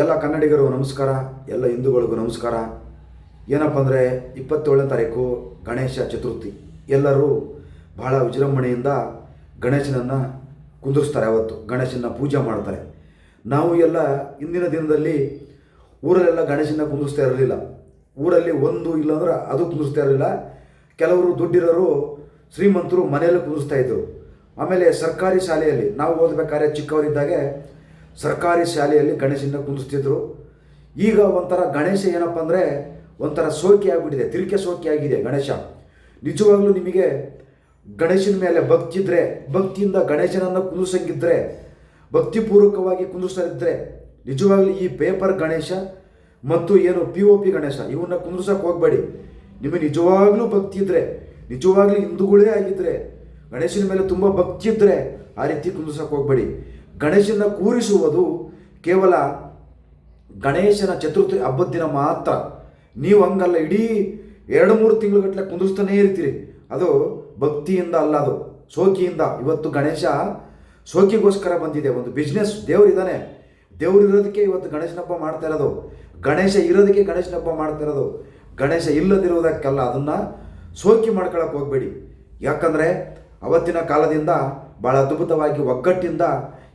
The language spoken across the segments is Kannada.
ಎಲ್ಲ ಕನ್ನಡಿಗರು ನಮಸ್ಕಾರ, ಎಲ್ಲ ಹಿಂದೂಗಳಿಗೂ ನಮಸ್ಕಾರ. ಏನಪ್ಪ ಅಂದರೆ ಇಪ್ಪತ್ತೇಳನೇ ತಾರೀಕು ಗಣೇಶ ಚತುರ್ಥಿ. ಎಲ್ಲರೂ ಬಹಳ ವಿಜೃಂಭಣೆಯಿಂದ ಗಣೇಶನನ್ನು ಕುಂದಿರ್ಸ್ತಾರೆ ಅವತ್ತು ಗಣೇಶನ ಪೂಜೆ ಮಾಡ್ತಾರೆ. ನಾವು ಎಲ್ಲ ಇಂದಿನ ದಿನದಲ್ಲಿ ಊರಲ್ಲೆಲ್ಲ ಗಣೇಶನ ಕುಂದಿಸ್ತಾ ಇರಲಿಲ್ಲ. ಊರಲ್ಲಿ ಒಂದು ಇಲ್ಲಾಂದ್ರೆ ಅದು ಕುಂದಿಸ್ತಾ ಇರಲಿಲ್ಲ. ಕೆಲವರು ದುಡ್ಡಿರೋರು ಶ್ರೀಮಂತರು ಮನೆಯಲ್ಲೂ ಕುಂದಿಸ್ತಾ ಇದ್ದರು ಆಮೇಲೆ ಸರ್ಕಾರಿ ಶಾಲೆಯಲ್ಲಿ ನಾವು ಓದಬೇಕಾದ್ರೆ ಚಿಕ್ಕವರಿದ್ದಾಗೆ ಸರ್ಕಾರಿ ಶಾಲೆಯಲ್ಲಿ ಗಣೇಶನ ಕುಂದಿಸ್ತಿದ್ರು. ಈಗ ಒಂಥರ ಗಣೇಶ ಏನಪ್ಪ ಅಂದರೆ ಒಂಥರ ಸೋಕಿ ಆಗಿಬಿಟ್ಟಿದೆ, ತಿರುಕೆ ಸೋಕಿ ಆಗಿದೆ ಗಣೇಶ. ನಿಜವಾಗ್ಲೂ ನಿಮಗೆ ಗಣೇಶನ ಮೇಲೆ ಭಕ್ತಿ ಇದ್ದರೆ ಭಕ್ತಿಯಿಂದ ಗಣೇಶನನ್ನು ಕುಂದಿಸಂಗಿದ್ರೆ, ಭಕ್ತಿಪೂರ್ವಕವಾಗಿ ಕುಂದಿಸ್ತಾ ನಿಜವಾಗ್ಲೂ ಈ ಪೇಪರ್ ಗಣೇಶ ಮತ್ತು ಏನು ಪಿ ಒ ಪಿ ಗಣೇಶ ಇವನ್ನ ಕುಂದಿಸಕ್ಕೆ ಹೋಗಬೇಡಿ. ನಿಮಗೆ ನಿಜವಾಗ್ಲೂ ಭಕ್ತಿ ಇದ್ದರೆ ನಿಜವಾಗ್ಲೂ ಹಿಂದೂಗಳೇ ಆಗಿದ್ದರೆ ಗಣೇಶನ ಮೇಲೆ ತುಂಬ ಭಕ್ತಿ ಇದ್ದರೆ ಆ ರೀತಿ ಕುಂದಿಸಕ್ಕೆ ಹೋಗಬೇಡಿ. ಗಣೇಶನ ಕೂರಿಸುವುದು ಕೇವಲ ಗಣೇಶನ ಚತುರ್ಥಿ ಹಬ್ಬದ ದಿನ ಮಾತ್ರ. ನೀವು ಹಂಗಲ್ಲ, ಇಡೀ ಎರಡು ಮೂರು ತಿಂಗಳುಗಟ್ಟಲೆ ಕುಂದಿಸ್ತಾನೇ ಇರ್ತೀರಿ. ಅದು ಭಕ್ತಿಯಿಂದ ಅಲ್ಲ ಅದು ಸೋಕಿಯಿಂದ ಇವತ್ತು ಗಣೇಶ ಸೋಕಿಗೋಸ್ಕರ ಬಂದಿದೆ, ಒಂದು ಬಿಸ್ನೆಸ್ ದೇವರಿದ್ದಾನೆ ದೇವ್ರು ಇರೋದಕ್ಕೆ ಇವತ್ತು ಗಣೇಶನ ಹಬ್ಬ ಮಾಡ್ತಾ ಇರೋದು. ಗಣೇಶ ಇರೋದಕ್ಕೆ ಗಣೇಶನ ಹಬ್ಬ ಮಾಡ್ತಾ ಇರೋದು. ಗಣೇಶ ಇಲ್ಲದಿರೋದಕ್ಕೆಲ್ಲ ಅದನ್ನು ಸೋಕಿ ಮಾಡ್ಕೊಳಕ್ಕೆ ಹೋಗಬೇಡಿ. ಯಾಕಂದರೆ ಅವತ್ತಿನ ಕಾಲದಿಂದ ಭಾಳ ಅದ್ಭುತವಾಗಿ ಒಗ್ಗಟ್ಟಿಂದ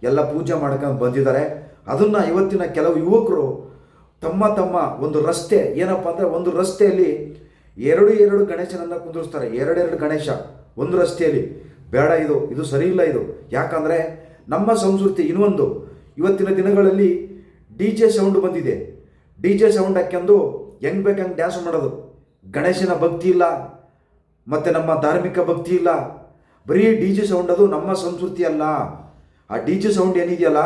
ಎಲ್ಲ ಪೂಜೆ ಮಾಡ್ಕೊಂಡು ಬಂದಿದ್ದಾರೆ. ಅದನ್ನು ಇವತ್ತಿನ ಕೆಲವು ಯುವಕರು ತಮ್ಮ ತಮ್ಮ ಒಂದು ರಸ್ತೆ, ಏನಪ್ಪ ಅಂದರೆ ಒಂದು ರಸ್ತೆಯಲ್ಲಿ ಎರಡು ಎರಡು ಗಣೇಶನನ್ನು ಕುಂದಿರ್ಸ್ತಾರೆ. ಎರಡೆರಡು ಗಣೇಶ ಒಂದು ರಸ್ತೆಯಲ್ಲಿ. ಬೇಡ ಇದು ಇದು ಸರಿ ಇಲ್ಲ ಇದು. ಯಾಕಂದರೆ ನಮ್ಮ ಸಂಸ್ಕೃತಿ ಇನ್ನೊಂದು. ಇವತ್ತಿನ ದಿನಗಳಲ್ಲಿ ಡಿ ಜೆ ಸೌಂಡ್ ಬಂದಿದೆ. ಡಿ ಜೆ ಸೌಂಡ್ ಹಾಕ್ಯಂದು ಹೆಂಗೆ ಬೇಕಂಗೆ ಡ್ಯಾನ್ಸ್ ಮಾಡೋದು. ಗಣೇಶನ ಭಕ್ತಿ ಇಲ್ಲ, ಮತ್ತು ನಮ್ಮ ಧಾರ್ಮಿಕ ಭಕ್ತಿ ಇಲ್ಲ. ಬರೀ ಡಿ ಜೆ ಸೌಂಡ್ ಅದು ನಮ್ಮ ಸಂಸ್ಕೃತಿ ಅಲ್ಲ. ಆ ಡಿ ಜೆ ಸೌಂಡ್ ಏನಿದೆಯಲ್ಲ,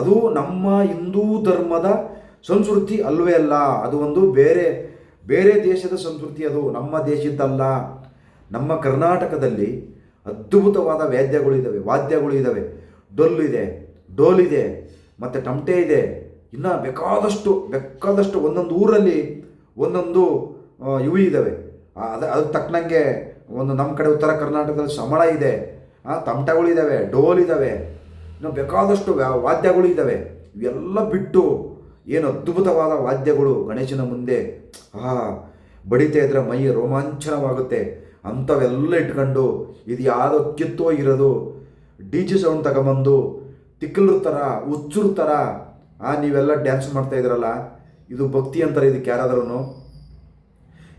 ಅದು ನಮ್ಮ ಹಿಂದೂ ಧರ್ಮದ ಸಂಸ್ಕೃತಿ ಅಲ್ವೇ ಅಲ್ಲ. ಅದು ಒಂದು ಬೇರೆ ಬೇರೆ ದೇಶದ ಸಂಸ್ಕೃತಿ ಅದು. ನಮ್ಮ ದೇಶದ್ದಲ್ಲ. ನಮ್ಮ ಕರ್ನಾಟಕದಲ್ಲಿ ಅದ್ಭುತವಾದ ವಾದ್ಯಗಳು ಇದ್ದಾವೆ ವಾದ್ಯಗಳು ಇದ್ದಾವೆ ಡೊಲ್ಲು ಇದೆ ಡೋಲ್ ಇದೆ ಮತ್ತು ಟಮಟೆ ಇದೆ. ಇನ್ನು ಬೇಕಾದಷ್ಟು ಬೇಕಾದಷ್ಟು ಒಂದೊಂದು ಊರಲ್ಲಿ ಒಂದೊಂದು ಇವು ಇದ್ದಾವೆ ಅದು, ಅದಕ್ಕೆ ತಕ್ಕನಂಗೆ ಒಂದು ನಮ್ಮ ಕಡೆ ಉತ್ತರ ಕರ್ನಾಟಕದಲ್ಲಿ ಸಮಳ ಇದೆ. ಹಾಂ ತಮಟಗಳು ಇದ್ದಾವೆ ಡೋಲ್ ಇದ್ದಾವೆ ಇನ್ನು ಬೇಕಾದಷ್ಟು ವಾದ್ಯಗಳು ಇದ್ದಾವೆ ಇವೆಲ್ಲ ಬಿಟ್ಟು ಏನು ಅದ್ಭುತವಾದ ವಾದ್ಯಗಳು ಗಣೇಶನ ಮುಂದೆ ಆ ಬಡಿತಾ ಇದ್ರೆ ಮೈ ರೋಮಾಂಚನವಾಗುತ್ತೆ. ಅಂಥವೆಲ್ಲ ಇಟ್ಕೊಂಡು ಇದು ಯಾವುದೋ ಕಿತ್ತೋಗಿರೋದು ಡಿ ಜಿ ಸೌಂಡ್ ತಗೊಂಬಂದು ತಿಕ್ಕಲ್ರ ಥರ ಹುಚ್ಚುರ್ ಥರ ಆ, ನೀವೆಲ್ಲ ಡ್ಯಾನ್ಸ್ ಮಾಡ್ತಾ ಇದ್ರಲ್ಲ ಇದು ಭಕ್ತಿ ಅಂತಾರೆ ಇದಕ್ಕೆ ಯಾರಾದ್ರೂ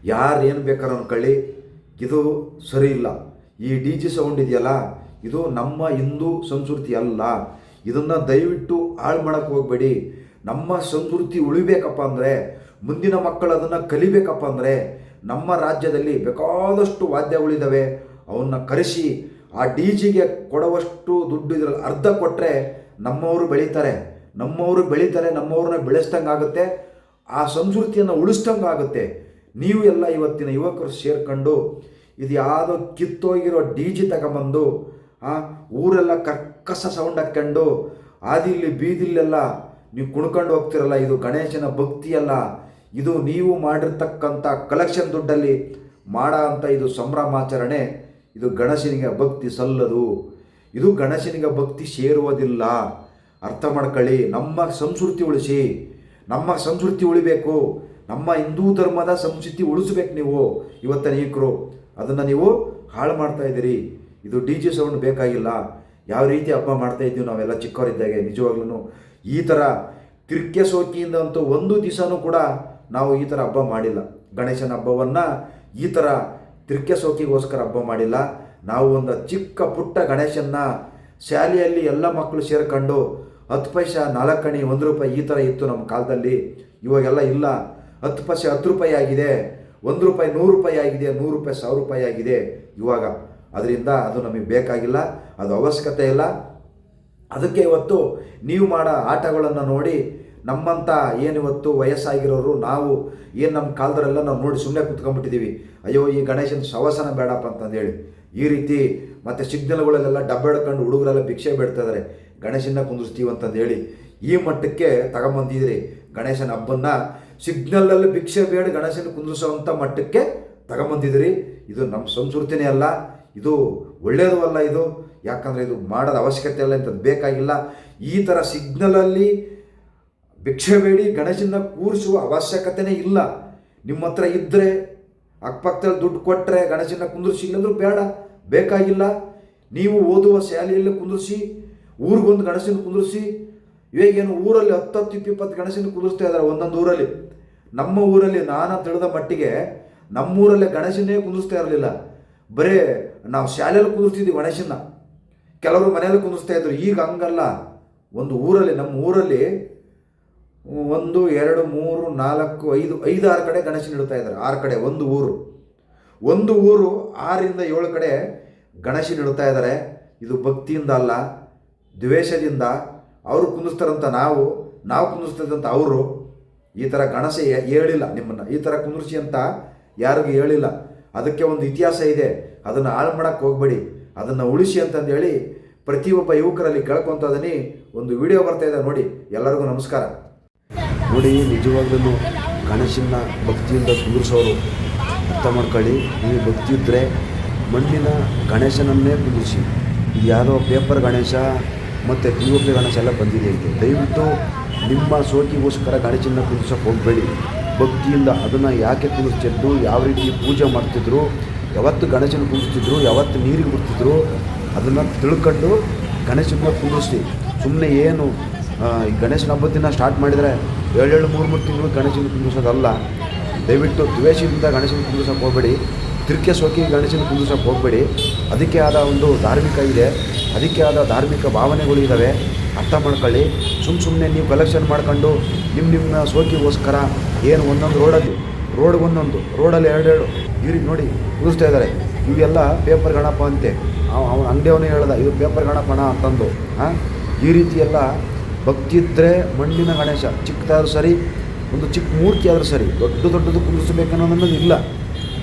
ಯಾರು ಏನು ಬೇಕಾದ್ರೂ ಅನ್ಕೊಳ್ಳಿ ಇದು ಸರಿ ಇಲ್ಲ. ಈ ಡಿ ಜಿ ಸೌಂಡ್ ಇದೆಯಲ್ಲ ಇದು ನಮ್ಮ ಹಿಂದೂ ಸಂಸ್ಕೃತಿ ಅಲ್ಲ. ಇದನ್ನು ದಯವಿಟ್ಟು ಹಾಳು ಮಾಡೋಕ್ಕೆ ಹೋಗಬೇಡಿ. ನಮ್ಮ ಸಂಸ್ಕೃತಿ ಉಳಿಬೇಕಪ್ಪ ಅಂದರೆ, ಮುಂದಿನ ಮಕ್ಕಳು ಅದನ್ನು ಕಲಿಬೇಕಪ್ಪ ಅಂದರೆ, ನಮ್ಮ ರಾಜ್ಯದಲ್ಲಿ ಬೇಕಾದಷ್ಟು ವಾದ್ಯಗಳಿದ್ದಾವೆ ಅವನ್ನ ಕರೆಸಿ, ಆ ಡಿ ಜಿಗೆ ಕೊಡುವಷ್ಟು ದುಡ್ಡು ಇದರಲ್ಲಿ ಅರ್ಧ ಕೊಟ್ಟರೆ ನಮ್ಮವರು ಬೆಳೀತಾರೆ. ನಮ್ಮವರು ಬೆಳೀತಾರೆ, ನಮ್ಮವ್ರನ್ನ ಬೆಳೆಸ್ದಂಗೆ ಆಗುತ್ತೆ. ಆ ಸಂಸ್ಕೃತಿಯನ್ನು ಉಳಿಸ್ದಂಗೆ ಆಗುತ್ತೆ. ನೀವು ಎಲ್ಲ ಇವತ್ತಿನ ಯುವಕರು ಸೇರ್ಕೊಂಡು ಇದು ಯಾವುದೋ ಕಿತ್ತೋಗಿರೋ ಡಿ ಜಿ ತಗೊಂಬಂದು ಊರೆಲ್ಲ ಕರ್ಕಸ ಸೌಂಡ್ ಹಾಕ್ಕೊಂಡು ಆದಿಲ್ಲಿ ಬೀದಿಲ್ಲೆಲ್ಲ ನೀವು ಕುಣ್ಕೊಂಡು ಹೋಗ್ತಿರಲ್ಲ, ಇದು ಗಣೇಶನ ಭಕ್ತಿ ಅಲ್ಲ ಇದು ನೀವು ಮಾಡಿರ್ತಕ್ಕಂಥ ಕಲೆಕ್ಷನ್ ದುಡ್ಡಲ್ಲಿ ಮಾಡೋ ಅಂತ ಇದು ಸಂಭ್ರಮಾಚರಣೆ ಇದು ಗಣೇಶನಿಗೆ ಭಕ್ತಿ ಸಲ್ಲದು. ಇದು ಗಣೇಶನಿಗೆ ಭಕ್ತಿ ಸೇರುವುದಿಲ್ಲ. ಅರ್ಥ ಮಾಡ್ಕೊಳ್ಳಿ, ನಮ್ಮ ಸಂಸ್ಕೃತಿ ಉಳಿಸಿ. ನಮ್ಮ ಸಂಸ್ಕೃತಿ ಉಳಿಬೇಕು. ನಮ್ಮ ಹಿಂದೂ ಧರ್ಮದ ಸಂಸ್ಕೃತಿ ಉಳಿಸ್ಬೇಕು ನೀವು. ಇವತ್ತಿನ ಯುವಕರು ಅದನ್ನು ನೀವು ಹಾಳು ಮಾಡ್ತಾ ಇದ್ದೀರಿ. ಇದು ಡಿ ಜೆ ಸೌಂಡ್ ಬೇಕಾಗಿಲ್ಲ. ಯಾವ ರೀತಿ ಹಬ್ಬ ಮಾಡ್ತಾ ಇದ್ದೀವಿ ನಾವೆಲ್ಲ ಚಿಕ್ಕವರಿದ್ದಾಗೆ ನಿಜವಾಗ್ಲೂ ಈ ಥರ ತಿರ್ಕೆ ಸೋಕಿಯಿಂದ ಅಂತೂ ಒಂದು ದಿವಸನೂ ಕೂಡ ನಾವು ಈ ಥರ ಹಬ್ಬ ಮಾಡಿಲ್ಲ. ಗಣೇಶನ ಹಬ್ಬವನ್ನು ಈ ಥರ ತಿರ್ಕೆ ಸೋಕಿಗೋಸ್ಕರ ಹಬ್ಬ ಮಾಡಿಲ್ಲ. ನಾವು ಒಂದು ಚಿಕ್ಕ ಪುಟ್ಟ ಗಣೇಶನ್ನ ಶಾಲೆಯಲ್ಲಿ ಎಲ್ಲ ಮಕ್ಕಳು ಸೇರ್ಕೊಂಡು ಹತ್ತು ಪೈಸೆ ನಾಲ್ಕಣಿ, ಒಂದು ರೂಪಾಯಿ ಈ ಥರ ಇತ್ತು ನಮ್ಮ ಕಾಲದಲ್ಲಿ. ಇವಾಗೆಲ್ಲ ಇಲ್ಲ. ಹತ್ತು ಪೈಸೆ ಹತ್ತು ರೂಪಾಯಿ ಆಗಿದೆ, ಒಂದು ರೂಪಾಯಿ ನೂರು ರೂಪಾಯಿ ಆಗಿದೆ, ನೂರು ರೂಪಾಯಿ ಸಾವಿರ ರೂಪಾಯಿ ಆಗಿದೆ ಇವಾಗ. ಅದರಿಂದ ಅದು ನಮಗೆ ಬೇಕಾಗಿಲ್ಲ, ಅದು ಅವಶ್ಯಕತೆ ಇಲ್ಲ. ಅದಕ್ಕೆ ಇವತ್ತು ನೀವು ಮಾಡೋ ಆಟಗಳನ್ನು ನೋಡಿ ನಮ್ಮಂಥ ಏನಿವತ್ತು ವಯಸ್ಸಾಗಿರೋರು, ನಾವು ಏನು ನಮ್ಮ ಕಾಲದಲ್ಲೆಲ್ಲ ನಾವು ನೋಡಿ ಸುಮ್ಮನೆ ಕುತ್ಕೊಂಡ್ಬಿಟ್ಟಿದ್ದೀವಿ. ಅಯ್ಯೋ, ಈ ಗಣೇಶನ ಸವಸನ ಬೇಡಪ್ಪ ಅಂತಂದೇಳಿ. ಈ ರೀತಿ ಮತ್ತು ಸಿಗ್ನಲ್ಗಳಲ್ಲೆಲ್ಲ ಡಬ್ಬೆ ಹಿಡ್ಕೊಂಡು ಹುಡುಗರೆಲ್ಲ ಭಿಕ್ಷೆ ಬೇಡ್ತಾ ಇದ್ದಾರೆ ಗಣೇಶನ ಕುಂದಿಸ್ತೀವಿ ಅಂತಂದೇಳಿ. ಈ ಮಟ್ಟಕ್ಕೆ ತಗೊಂಬಂದಿದ್ರಿ ಗಣೇಶನ ಹಬ್ಬನ ಸಿಗ್ನಲಲ್ಲಿ ಭಿಕ್ಷೆ ಬೇಡ ಗಣೇಶನ ಕುಂದಿಸೋವಂಥ ಮಟ್ಟಕ್ಕೆ ತಗೊಂಬಂದಿದ್ರಿ ಇದು ನಮ್ಮ ಸಂಸ್ಕೃತಿನೇ ಅಲ್ಲ. ಇದು ಒಳ್ಳೆಯದು ಅಲ್ಲ ಇದು? ಯಾಕಂದರೆ ಇದು ಮಾಡೋದ ಅವಶ್ಯಕತೆ ಇಲ್ಲ ಅಂತ ಬೇಕಾಗಿಲ್ಲ. ಈ ಥರ ಸಿಗ್ನಲಲ್ಲಿ ಭಿಕ್ಷೆ ಬೇಡಿ, ಗಣೇಶನ ಕೂರಿಸುವ ಅವಶ್ಯಕತೆನೇ ಇಲ್ಲ. ನಿಮ್ಮ ಹತ್ರ ಇದ್ದರೆ ಅಕ್ಕಪಕ್ಕದಲ್ಲಿ ದುಡ್ಡು ಕೊಟ್ಟರೆ ಗಣೇಶನ ಕುಂದಿರಿಸಿ, ಇಲ್ಲಂದ್ರೂ ಬೇಡ, ಬೇಕಾಗಿಲ್ಲ. ನೀವು ಓದುವ ಶಾಲೆಯಲ್ಲಿ ಕುಂದಿರಿಸಿ, ಊರಿಗೊಂದು ಗಣೇಶನ ಕುಂದಿರಿಸಿ, ಇವಾಗೇನು ಊರಲ್ಲಿ ಹತ್ತತ್ತು ಇಪ್ಪಿಪ್ಪತ್ತು ಗಣೇಶನ ಕುಂದಿರಿಸ್ತಾ ಇದ್ದಾರೆ ಒಂದೊಂದು ಊರಲ್ಲಿ. ನಮ್ಮ ಊರಲ್ಲಿ ನಾನು ತಿಳಿದ ಮಟ್ಟಿಗೆ ನಮ್ಮೂರಲ್ಲೇ ಗಣೇಶನೇ ಕುಂದಿರಿಸ್ತಾ ಇರಲಿಲ್ಲ. ಬರೇ ನಾವು ಶಾಲೆಯಲ್ಲಿ ಕುಂದಿರ್ತಿದ್ವಿ ಗಣೇಶನ ಕೆಲವರು ಮನೆಯಲ್ಲಿ ಕುಂದಿಸ್ತಾ ಇದ್ರು. ಈಗ ಹಂಗಲ್ಲ. ಒಂದು ಊರಲ್ಲಿ, ನಮ್ಮ ಊರಲ್ಲಿ ಒಂದು, ಎರಡು, ಮೂರು, ನಾಲ್ಕು, ಐದು ಐದು ಆರು ಕಡೆ ಗಣೇಶನ ಇಡ್ತಾ ಇದ್ದಾರೆ ಆರು ಕಡೆ, ಒಂದು ಊರು. ಒಂದು ಊರು ಆರರಿಂದ ಏಳು ಕಡೆ ಗಣೇಶನ ಇಡ್ತಾ ಇದ್ದಾರೆ ಇದು ಭಕ್ತಿಯಿಂದ ಅಲ್ಲ, ದ್ವೇಷದಿಂದ. ಅವರು ಕುಂದಿಸ್ತಾರಂತ ನಾವು ನಾವು ಕುಂದಿಸ್ತದಂತ ಅವರು ಈ ಥರ ಗಣೇಶ ಹೇಳಿಲ್ಲ ನಿಮ್ಮನ್ನು. ಈ ಥರ ಕುಂದಿರ್ಸಿ ಅಂತ ಯಾರಿಗೂ ಹೇಳಿಲ್ಲ. ಅದಕ್ಕೆ ಒಂದು ಇತಿಹಾಸ ಇದೆ. ಅದನ್ನು ಹಾಳು ಮಾಡೋಕ್ಕೆ ಹೋಗಬೇಡಿ. ಅದನ್ನು ಉಳಿಸಿ ಅಂತಂದೇಳಿ ಪ್ರತಿಯೊಬ್ಬ ಯುವಕರಲ್ಲಿ ಕೇಳ್ಕೊತದನಿ. ಒಂದು ವಿಡಿಯೋ ಬರ್ತಾ ಇದೆ ನೋಡಿ. ಎಲ್ಲರಿಗೂ ನಮಸ್ಕಾರ. ನೋಡಿ, ನಿಜವಾಗ್ಲೂ ಗಣೇಶನ ಭಕ್ತಿಯಿಂದ ಕುಂದಿರಿಸೋರು ಅರ್ಥ ಮಾಡ್ಕೊಳ್ಳಿ. ನೀವು ಭಕ್ತಿ ಇದ್ದರೆ ಮಣ್ಣಿನ ಗಣೇಶನನ್ನೇ ಕುಂದಿರಿಸಿ. ಯಾರೋ ಪೇಪರ್ ಗಣೇಶ ಮತ್ತು ಪಿ ಒ ಪಿ ಗಣೇಶ ಎಲ್ಲ ಬಂದಿದೆ ಅಂತೆ. ದಯವಿಟ್ಟು ನಿಮ್ಮ ಸೋಕಿಗೋಸ್ಕರ ಗಣೇಶನ ಕುಂದಿಸೋಕೆ ಹೋಗಬೇಡಿ. ಭಕ್ತಿಯಿಂದ ಅದನ್ನು ಯಾಕೆ ಕುಂದಿರ್ತಿದ್ರು ಯಾವ ರೀತಿ ಪೂಜೆ ಮಾಡ್ತಿದ್ರು, ಯಾವತ್ತು ಗಣೇಶನ ಪೂಜಿಸ್ತಿದ್ರು ಯಾವತ್ತು ನೀರಿಗೆ ಬಿಡ್ತಿದ್ರು, ಅದನ್ನು ತಿಳ್ಕೊಂಡು ಗಣೇಶನ ಕುಂದಿರಿಸಿ ಸುಮ್ಮನೆ ಏನು ಈ ಗಣೇಶನ ಹಬ್ಬದ ದಿನ ಸ್ಟಾರ್ಟ್ ಮಾಡಿದರೆ ಏಳೇಳು, ಮೂರು ಮೂರು ತಿಂಗಳು ಗಣೇಶನ ಕುಂದಿಸೋದಲ್ಲ ದಯವಿಟ್ಟು ದ್ವೇಷದಿಂದ ಗಣೇಶನ ಕುಂದಿಸೋಕೆ ಹೋಗಬೇಡಿ. ತಿರ್ಕೆ ಸೋಕಿ ಗಣೇಶನ ಕುಂದಿಸೋಕೆ ಹೋಗಬೇಡಿ. ಅದಕ್ಕೆ ಆದ ಒಂದು ಧಾರ್ಮಿಕ ಇದೆ. ಅದಕ್ಕೆ ಆದ ಧಾರ್ಮಿಕ ಭಾವನೆಗಳು ಇದ್ದಾವೆ ಅರ್ಥ ಮಾಡ್ಕೊಳ್ಳಿ. ಸುಮ್ಮ ಸುಮ್ಮನೆ ನೀವು ಕಲೆಕ್ಷನ್ ಮಾಡ್ಕೊಂಡು ನಿಮ್ಮ ನಿಮ್ಮ ಸೋಕಿಗೋಸ್ಕರ ಏನು ಒಂದೊಂದು ರೋಡಲ್ಲಿ, ರೋಡ್ ಒಂದೊಂದು, ರೋಡಲ್ಲಿ ಎರಡೆರಡು. ರೀತಿ ನೋಡಿ ಕುದಿಸ್ತಾ ಇದ್ದಾರೆ. ಇವೆಲ್ಲ ಪೇಪರ್ ಗಣಪ ಅಂತೆ. ಅವನ ಅಂಗಡಿಯವನೇ ಹೇಳ್ದ, ಇದು ಪೇಪರ್ ಗಣಪಣ ಅಂತಂದು. ಹಾಂ ಈ ರೀತಿ ಎಲ್ಲ ಭಕ್ತಿ ಇದ್ದರೆ ಮಣ್ಣಿನ ಗಣೇಶ. ಚಿಕ್ಕದಾದ್ರೂ ಸರಿ, ಒಂದು ಚಿಕ್ಕ ಮೂರ್ತಿ ಆದರೂ ಸರಿ, ದೊಡ್ಡ ದೊಡ್ಡದು ಕುಂದಿರಿಸಬೇಕನ್ನೋದು ಇಲ್ಲ.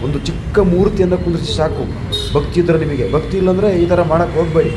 ಒಂದು ಚಿಕ್ಕ ಮೂರ್ತಿಯನ್ನು ಕುಂದಿರಿಸಿ ಸಾಕು. ಭಕ್ತಿ ಇದ್ದರೆ ನಿಮಗೆ. ಭಕ್ತಿ ಇಲ್ಲಾಂದರೆ ಈ ಥರ ಮಾಡೋಕ್ಕೆ ಹೋಗಬೇಡಿ.